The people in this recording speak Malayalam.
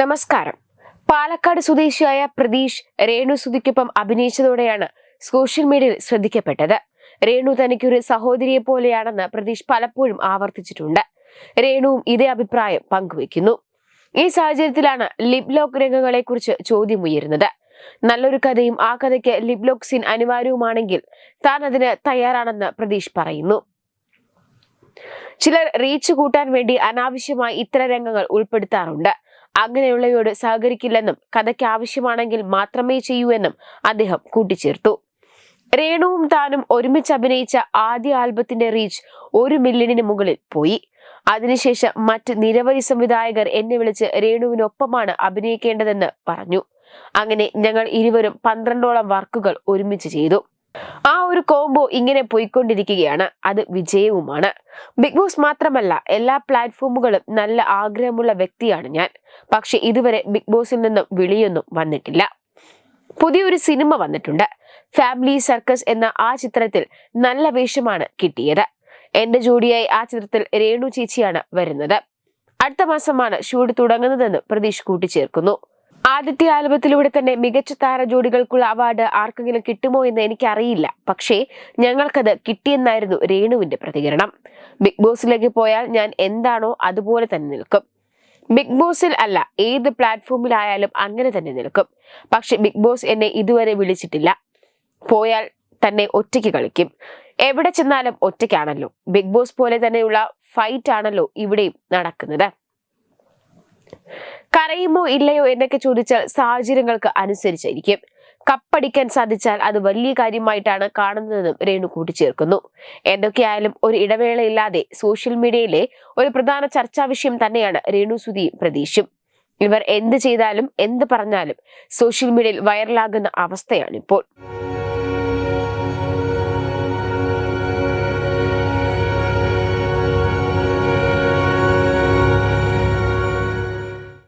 നമസ്കാരം. പാലക്കാട് സ്വദേശിയായ പ്രതീഷ് രേണു സുധിക്കൊപ്പം അഭിനയിച്ചതോടെയാണ് സോഷ്യൽ മീഡിയയിൽ ശ്രദ്ധിക്കപ്പെട്ടത്. രേണു തനിക്കൊരു സഹോദരിയെ പോലെയാണെന്ന് പ്രതീഷ് പലപ്പോഴും ആവർത്തിച്ചിട്ടുണ്ട്. രേണുവും ഇതേ അഭിപ്രായം പങ്കുവെക്കുന്നു ഈ സാഹചര്യത്തിലാണ് ലിപ് ലോക്ക് രംഗങ്ങളെ കുറിച്ച് ചോദ്യമുയരുന്നത്. നല്ലൊരു കഥയും ആ കഥയ്ക്ക് ലിപ് ലോക്ക് സീൻ അനിവാര്യവുമാണെങ്കിൽ താൻ അതിന് തയ്യാറാണെന്ന് പ്രതീഷ് പറയുന്നു. ചിലർ റീച്ച് കൂട്ടാൻ വേണ്ടി അനാവശ്യമായി ഇത്തരം രംഗങ്ങൾ ഉൾപ്പെടുത്താറുണ്ട്. അങ്ങനെയുള്ളവയോട് സഹകരിക്കില്ലെന്നും കഥയ്ക്ക് ആവശ്യമാണെങ്കിൽ മാത്രമേ ചെയ്യൂ എന്നും അദ്ദേഹം കൂട്ടിച്ചേർത്തു. രേണുവും താനും ഒരുമിച്ച് അഭിനയിച്ച ആദ്യ ആൽബത്തിന്റെ റീച്ച് ഒരു മില്യണിന് മുകളിൽ പോയി. അതിനുശേഷം മറ്റ് നിരവധി സംവിധായകർ എന്നെ വിളിച്ച് രേണുവിനൊപ്പമാണ് അഭിനയിക്കേണ്ടതെന്ന് പറഞ്ഞു. അങ്ങനെ ഞങ്ങൾ ഇരുവരും പന്ത്രണ്ടോളം വർക്കുകൾ ഒരുമിച്ച് ചെയ്തു. ആ ഒരു കോംബോ ഇങ്ങനെ പോയിക്കൊണ്ടിരിക്കുകയാണ്. അത് വിജയവുമാണ്. ബിഗ് ബോസ് മാത്രമല്ല എല്ലാ പ്ലാറ്റ്ഫോമുകളും നല്ല ആഗ്രഹമുള്ള വ്യക്തിയാണ് ഞാൻ. പക്ഷെ ഇതുവരെ ബിഗ് ബോസിൽ നിന്നും വിളിയൊന്നും വന്നിട്ടില്ല. പുതിയൊരു സിനിമ വന്നിട്ടുണ്ട്. ഫാമിലി സർക്കസ് എന്ന ആ ചിത്രത്തിൽ നല്ല വേഷമാണ് കിട്ടിയത്. എന്റെ ജോഡിയായി ആ ചിത്രത്തിൽ രേണു ചേച്ചിയാണ് വരുന്നത്. അടുത്ത മാസമാണ് ഷൂട്ട് തുടങ്ങുന്നതെന്ന് പ്രതീഷ് കൂട്ടിച്ചേർക്കുന്നു. ആദ്യത്തെ ആൽബത്തിലൂടെ തന്നെ മികച്ച താര ജോഡികൾക്കുള്ള അവാർഡ് ആർക്കെങ്കിലും കിട്ടുമോ എന്ന് എനിക്കറിയില്ല. പക്ഷേ ഞങ്ങൾക്കത് കിട്ടിയെന്നായിരുന്നു രേണുവിന്റെ പ്രതികരണം. ബിഗ് ബോസിലേക്ക് പോയാൽ ഞാൻ എന്താണോ അതുപോലെ തന്നെ നിൽക്കും. ബിഗ് ബോസിൽ അല്ല ഏത് പ്ലാറ്റ്ഫോമിലായാലും അങ്ങനെ തന്നെ നിൽക്കും. പക്ഷെ ബിഗ് ബോസ് എന്നെ ഇതുവരെ വിളിച്ചിട്ടില്ല. പോയാൽ തന്നെ ഒറ്റയ്ക്ക് കളിക്കും. എവിടെ ചെന്നാലും ഒറ്റയ്ക്കാണല്ലോ. ബിഗ് ബോസ് പോലെ തന്നെയുള്ള ഫൈറ്റ് ആണല്ലോ ഇവിടെയും നടക്കുന്നത്. കരയുമോ ഇല്ലയോ എന്നൊക്കെ ചോദിച്ചാൽ സാഹചര്യങ്ങൾക്ക് അനുസരിച്ചായിരിക്കും. കപ്പടിക്കാൻ സാധിച്ചാൽ അത് വലിയ കാര്യമായിട്ടാണ് കാണുന്നതെന്നും രേണു കൂട്ടിച്ചേർക്കുന്നു. എന്തൊക്കെയായാലും ഒരു ഇടവേളയില്ലാതെ സോഷ്യൽ മീഡിയയിലെ ഒരു പ്രധാന ചർച്ചാ വിഷയം തന്നെയാണ് രേണു സുധിയും പ്രതീക്ഷും. ഇവർ എന്ത് ചെയ്താലും എന്ത് പറഞ്ഞാലും സോഷ്യൽ മീഡിയയിൽ വൈറലാകുന്ന അവസ്ഥയാണിപ്പോൾ.